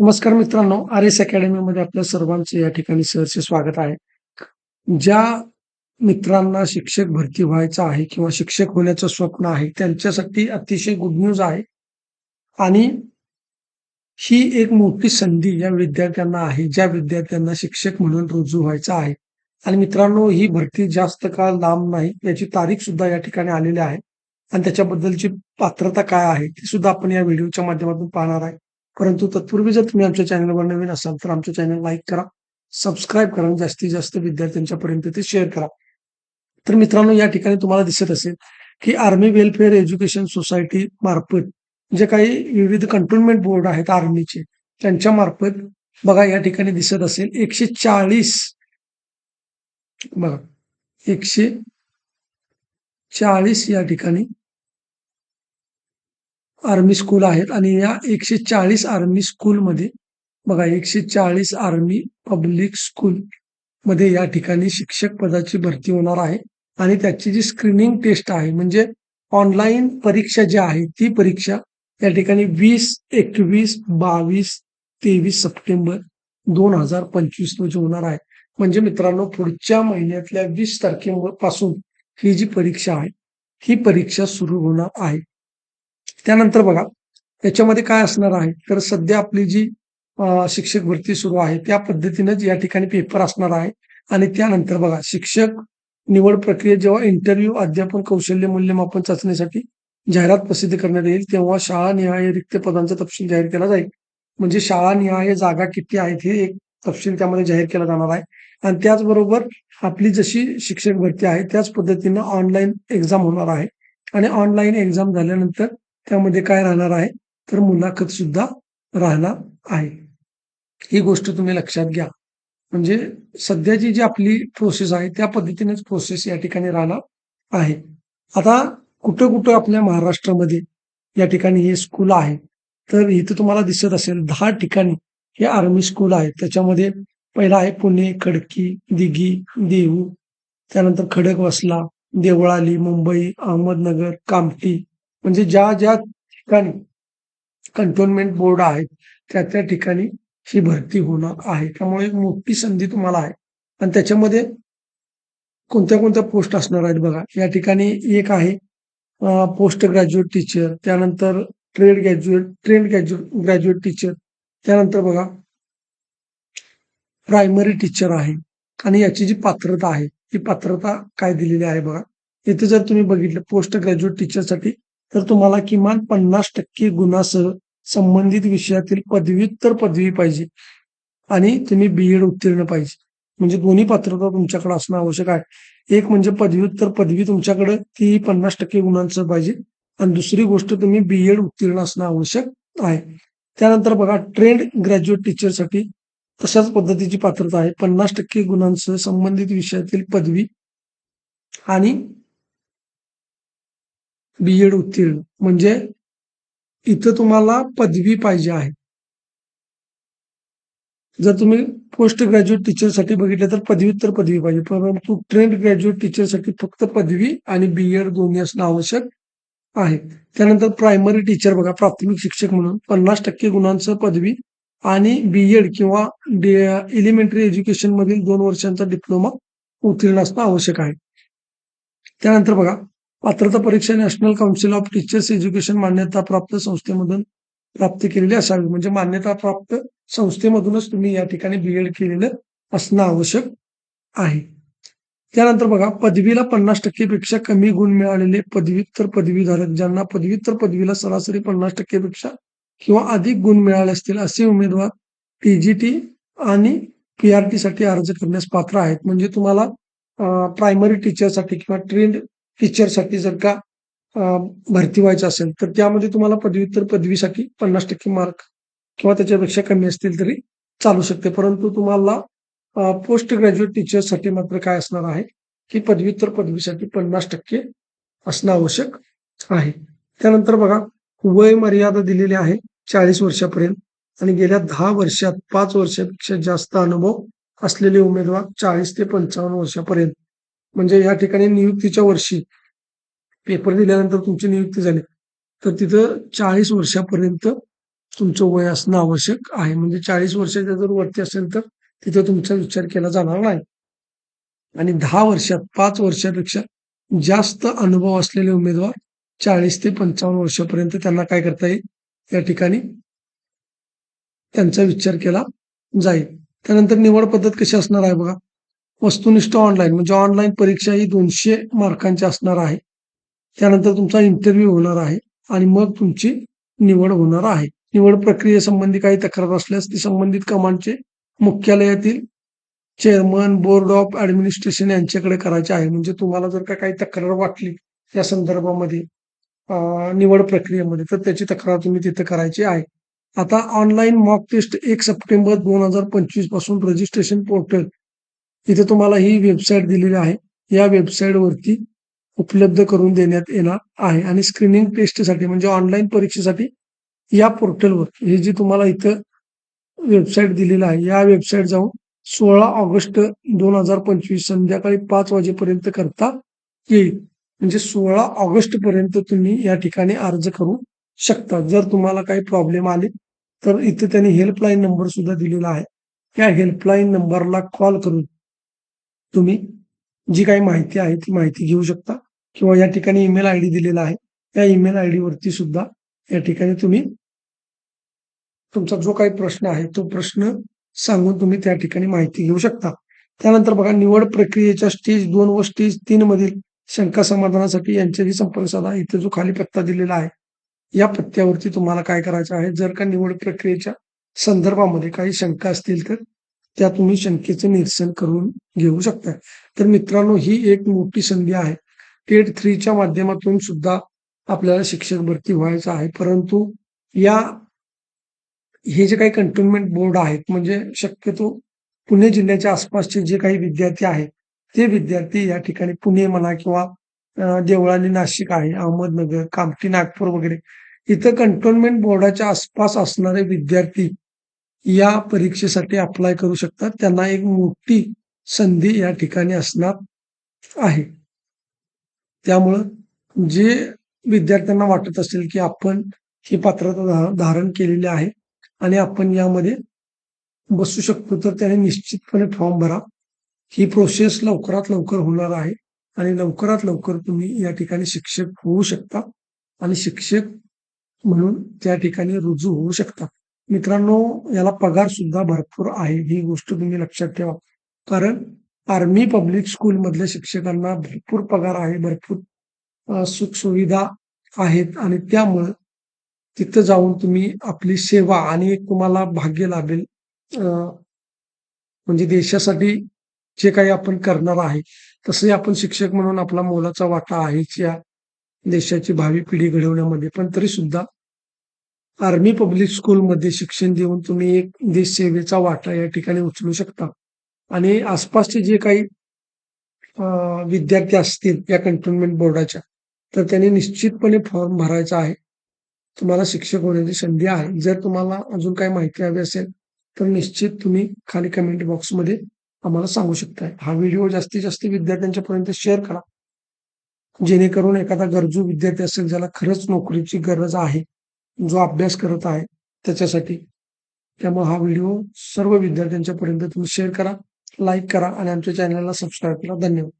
नमस्कार मित्रांनो R S अकॅडमीमध्ये आपल्या सर्वांचे या ठिकाणी सहर्ष स्वागत आहे. ज्या मित्रांना शिक्षक भरती व्हायचं आहे किंवा शिक्षक होण्याचं स्वप्न आहे त्यांच्यासाठी अतिशय गुड न्यूज आहे. आणि ही एक मोठी संधी या विद्यार्थ्यांना आहे ज्या विद्यार्थ्यांना शिक्षक म्हणून रुजू व्हायचं आहे. आणि मित्रांनो ही भरती जास्त काळ लांब नाही याची तारीख सुद्धा या ठिकाणी आलेली आहे. आणि त्याच्याबद्दलची पात्रता काय आहे ती सुद्धा आपण या व्हिडिओच्या माध्यमातून पाहणार आहे. परंतु तत्पूर्वी जर तुम्ही आमच्या चॅनलवर नवीन असाल तर आमच्या चॅनल लाईक करा सबस्क्राईब करा आणि जास्तीत जास्त विद्यार्थ्यांच्या पर्यंत ते शेअर करा. तर मित्रांनो या ठिकाणी तुम्हाला दिसत असेल की आर्मी वेलफेअर एज्युकेशन सोसायटी मार्फत जे काही विविध कंटोनमेंट बोर्ड आहेत आर्मीचे त्यांच्या मार्फत बघा या ठिकाणी दिसत असेल एकशे चाळीस बघा एकशे चाळीस या ठिकाणी आर्मी स्कूल आहेत आणि या एकशे चाळीस आर्मी स्कूलमध्ये बघा एकशे चाळीस आर्मी पब्लिक स्कूल मध्ये या ठिकाणी शिक्षक पदाची भरती होणार आहे. आणि त्याची जी स्क्रीनिंग टेस्ट आहे म्हणजे ऑनलाईन परीक्षा जी आहे ती परीक्षा या ठिकाणी वीस एकवीस बावीस तेवीस सप्टेंबर दोन हजार पंचवीस रोजी होणार आहे. म्हणजे मित्रांनो पुढच्या महिन्यातल्या वीस तारखेपासून ही जी परीक्षा आहे ही परीक्षा सुरू होणार आहे. त्यानंतर बघा याच्यामध्ये काय असणार आहे? तर सध्या आपली जी शिक्षक भरती सुरू आहे त्या पद्धतीनेच या ठिकाणी पेपर असणार आहे. आणि त्यानंतर बघा शिक्षक निवड प्रक्रियेत जेव्हा इंटरव्ह्यू अध्यापन कौशल्य मूल्यमापन चाचणीसाठी जाहिरात प्रसिद्ध करण्यात येईल तेव्हा शाळा निहाय रिक्त पदांचा तपशील जाहीर केला जाईल. म्हणजे शाळा निहाय जागा किती आहेत हे एक तपशील त्यामध्ये जाहीर केला जाणार आहे. आणि त्याचबरोबर आपली जशी शिक्षक भरती आहे त्याच पद्धतीनं ऑनलाईन एक्झाम होणार आहे. आणि ऑनलाईन एक्झाम झाल्यानंतर त्यामध्ये काय राहणार आहे? तर मुलाखत सुद्धा राहणार आहे. ही गोष्ट तुम्ही लक्षात घ्या. म्हणजे सध्याची जी आपली प्रोसेस आहे त्या पद्धतीनेच प्रोसेस या ठिकाणी राहणार आहे. आता कुठं कुठं आपल्या महाराष्ट्रामध्ये या ठिकाणी हे स्कूल आहे. तर इथं तुम्हाला दिसत असेल दहा ठिकाणी हे आर्मी स्कूल आहे. त्याच्यामध्ये पहिला आहे पुणे खडकी दिघी देहू. त्यानंतर खडकवासला देवळाली मुंबई अहमदनगर कामठी म्हणजे ज्या ज्या ठिकाणी कंटोनमेंट बोर्ड आहेत त्या त्या ठिकाणी ही भरती होणार आहे. त्यामुळे एक मोठी संधी तुम्हाला आहे. आणि त्याच्यामध्ये कोणत्या कोणत्या पोस्ट असणार आहेत बघा. या ठिकाणी एक आहे पोस्ट ग्रॅज्युएट टीचर त्यानंतर trade graduate trade graduate graduate teacher त्यानंतर बघा प्रायमरी टीचर आहे. आणि याची जी पात्रता आहे ती पात्रता काय दिलेली आहे बघा. इथे जर तुम्ही बघितलं पोस्ट ग्रॅज्युएट टीचरसाठी तर तुम्हाला किमान पन्नास टक्के गुणासह संबंधित विषयातील पदव्युत्तर पदवी पाहिजे. आणि तुम्ही बीएड उत्तीर्ण पाहिजे. म्हणजे दोन्ही पात्रता तुमच्याकडे असणं आवश्यक आहे. एक म्हणजे पदव्युत्तर पदवी तुमच्याकडे ती पन्नास टक्के गुणांचं पाहिजे. आणि दुसरी गोष्ट तुम्ही बीएड उत्तीर्ण असणं आवश्यक आहे. त्यानंतर बघा ट्रेंड ग्रॅज्युएट टीचरसाठी तशाच पद्धतीची पात्रता आहे. पन्नास टक्के गुणांसह संबंधित विषयातील पदवी आणि बीएड उत्तीर्ण. म्हणजे इथं तुम्हाला पदवी पाहिजे आहे. जर तुम्ही पोस्ट ग्रॅज्युएट टीचरसाठी बघितलं तर पदव्युत्तर पदवी पाहिजे. परंतु ट्रेंड ग्रॅज्युएट टीचरसाठी फक्त पदवी आणि बीएड दोन्ही असणं आवश्यक आहे. त्यानंतर प्रायमरी टीचर बघा प्राथमिक शिक्षक म्हणून पन्नास टक्के गुणांचं पदवी आणि बीएड किंवा एलिमेंटरी एज्युकेशन मधील दोन वर्षांचा डिप्लोमा उत्तीर्ण असणं आवश्यक आहे. त्यानंतर बघा पात्रता परीक्षा National Council of Teachers Education मान्यता प्राप्त संस्थेमधून प्राप्त केलेली असावी. म्हणजे मान्यता प्राप्त संस्थेमधूनच तुम्ही या ठिकाणी बी एड केलेलं असणं आवश्यक आहे. त्यानंतर बघा पदवीला पन्नास टक्केपेक्षा कमी गुण मिळालेले पदव्युत्तर पदवीधारक ज्यांना पदव्युत्तर पदवीला सरासरी पन्नास टक्केपेक्षा किंवा अधिक गुण मिळाले असतील असे उमेदवार टीजीटी आणि पीआरटी साठी अर्ज करण्यास पात्र आहेत. म्हणजे तुम्हाला प्रायमरी टीचरसाठी किंवा ट्रेंड टीचरसाठी जर का भरती व्हायचं असेल तर त्यामध्ये तुम्हाला पदव्युत्तर पदवीसाठी पन्नास टक्के मार्क किंवा त्याच्यापेक्षा कमी असतील तरी चालू शकते. परंतु तुम्हाला पोस्ट ग्रॅज्युएट टीचरसाठी मात्र काय असणार आहे की पदव्युत्तर पदवीसाठी पन्नास टक्के असणं आवश्यक आहे. त्यानंतर बघा वय मर्यादा दिलेली आहे चाळीस वर्षापर्यंत आणि गेल्या दहा वर्षात पाच वर्षापेक्षा जास्त अनुभव असलेले उमेदवार चाळीस ते पंचावन्न वर्षापर्यंत म्हणजे या ठिकाणी नियुक्तीच्या वर्षी पेपर दिल्यानंतर तुमची नियुक्ती झाली. तर तिथं चाळीस वर्षापर्यंत तुमचं वय असणं आवश्यक आहे. म्हणजे चाळीस वर्षाच्या जर वरती असेल तर तिथं तुमचा विचार केला जाणार नाही. आणि दहा वर्षात पाच वर्षापेक्षा जास्त अनुभव असलेले उमेदवार चाळीस ते पंचावन्न वर्षापर्यंत त्यांना काय करता येईल? या ठिकाणी त्यांचा विचार केला जाईल. त्यानंतर निवड पद्धत कशी असणार आहे बघा. वस्तुनिष्ठ ऑनलाईन म्हणजे ऑनलाईन परीक्षा ही दोनशे मार्कांची असणार आहे. त्यानंतर तुमचा इंटरव्ह्यू होणार आहे आणि मग तुमची निवड होणार आहे. निवड प्रक्रियेसंबंधी काही तक्रार असल्यास ती संबंधित कमांडचे मुख्यालयातील चेअरमन बोर्ड ऑफ ऍडमिनिस्ट्रेशन यांच्याकडे करायचे आहे. म्हणजे तुम्हाला जर का काही तक्रार वाटली या संदर्भामध्ये निवड प्रक्रियेमध्ये तर त्याची तक्रार तुम्ही तिथे करायची आहे. आता ऑनलाईन मॉक टेस्ट एक सप्टेंबर दोन हजार पंचवीसपासून रजिस्ट्रेशन पोर्टल इथे तुम्हाला ही वेबसाईट दिलेली आहे. या वेबसाईट वरती उपलब्ध करून देण्यात येणार आहे. आणि स्क्रीनिंग टेस्टसाठी म्हणजे ऑनलाईन परीक्षेसाठी या पोर्टलवर हे जी तुम्हाला इथं वेबसाईट दिलेली आहे या वेबसाईट जाऊन सोळा ऑगस्ट दोन हजार पंचवीस संध्याकाळी पाच वाजेपर्यंत करता येईल. म्हणजे सोळा ऑगस्ट पर्यंत तुम्ही या ठिकाणी अर्ज करू शकता. जर तुम्हाला काही प्रॉब्लेम आले तर इथे त्यांनी हेल्पलाईन नंबर सुद्धा दिलेला आहे. या हेल्पलाईन नंबरला कॉल करून तुम्ही जी काही माहिती आहे ती माहिती घेऊ शकता किंवा या ठिकाणी ईमेल आय डी दिलेला आहे. या ईमेल आय डी वरती सुद्धा या ठिकाणी तुम्ही तुमचा जो काही प्रश्न आहे तो प्रश्न सांगून तुम्ही त्या ठिकाणी माहिती घेऊ शकता. त्यानंतर बघा निवड प्रक्रियेच्या स्टेज दोन व स्टेज तीन मधील शंका समाधानासाठी यांच्याशी संपर्क साधा इथे जो खाली पत्ता दिलेला आहे या पत्त्यावरती तुम्हाला काय करायचं आहे? जर का निवड प्रक्रियेच्या संदर्भामध्ये काही शंका असतील तर त्या तुम्ही शंकेचे निरसन करून घेऊ शकता. तर मित्रांनो ही एक मोठी संधी आहे. टेट थ्रीच्या माध्यमातून सुद्धा आपल्याला शिक्षक भरती व्हायचं आहे. परंतु या हे जे काही कंटोनमेंट बोर्ड आहेत म्हणजे शक्यतो पुणे जिल्ह्याच्या आसपासचे जे काही विद्यार्थी आहेत ते विद्यार्थी या ठिकाणी पुणे म्हणा किंवा देवळाली नाशिक आहे अहमदनगर कामठी नागपूर वगैरे इथं कंटोनमेंट बोर्डाच्या आसपास असणारे विद्यार्थी या परीक्षेसाठी अप्लाय करू शकतात. त्यांना एक मोठी संधी या ठिकाणी असणार आहे. त्यामुळं जे विद्यार्थ्यांना वाटत असेल की आपण ही पात्रता धारण केलेली आहे आणि आपण यामध्ये बसू शकतो तर त्याने निश्चितपणे फॉर्म भरा. ही प्रोसेस लवकरात लवकर होणार आहे आणि लवकरात लवकर तुम्ही या ठिकाणी शिक्षक होऊ शकता आणि शिक्षक म्हणून त्या ठिकाणी रुजू होऊ शकता. मित्रांनो याला पगार सुद्धा भरपूर आहे ही गोष्ट तुम्ही लक्षात ठेवा. कारण आर्मी पब्लिक स्कूल मधल्या शिक्षकांना भरपूर पगार आहे भरपूर सुख सुविधा आहेत आणि त्यामुळं तिथं जाऊन तुम्ही आपली सेवा आणि तुम्हाला भाग्य लाभेल म्हणजे देशासाठी जे काही आपण करणार आहे. तसंही आपण शिक्षक म्हणून आपला मोलाचा वाटा आहेच या देशाची भावी पिढी घडवण्यामध्ये पण तरी सुद्धा आर्मी पब्लिक स्कूलमध्ये शिक्षण देऊन तुम्ही एक देश सेवेचा वाटा या ठिकाणी उचलू शकता. आणि आसपासचे जे काही विद्यार्थी असतील या कंटोनमेंट बोर्डाच्या तर त्यांनी निश्चितपणे फॉर्म भरायचा आहे. तुम्हाला शिक्षक होण्याची संधी आहे. जर तुम्हाला अजून काही माहिती हवी असेल तर निश्चित तुम्ही खाली कमेंट बॉक्समध्ये आम्हाला सांगू शकताय हा व्हिडिओ जास्तीत जास्त विद्यार्थ्यांच्यापर्यंत शेअर करा. जेणेकरून एखादा गरजू विद्यार्थी असेल ज्याला खरंच नोकरीची गरज आहे जो अभ्यास करत आहे त्याच्यासाठी. त्यामुळे हा व्हिडिओ सर्व विद्यार्थ्यांच्या पर्यंत तुम्ही शेअर करा लाईक करा आणि आमच्या चॅनलला सबस्क्राईब करा. धन्यवाद.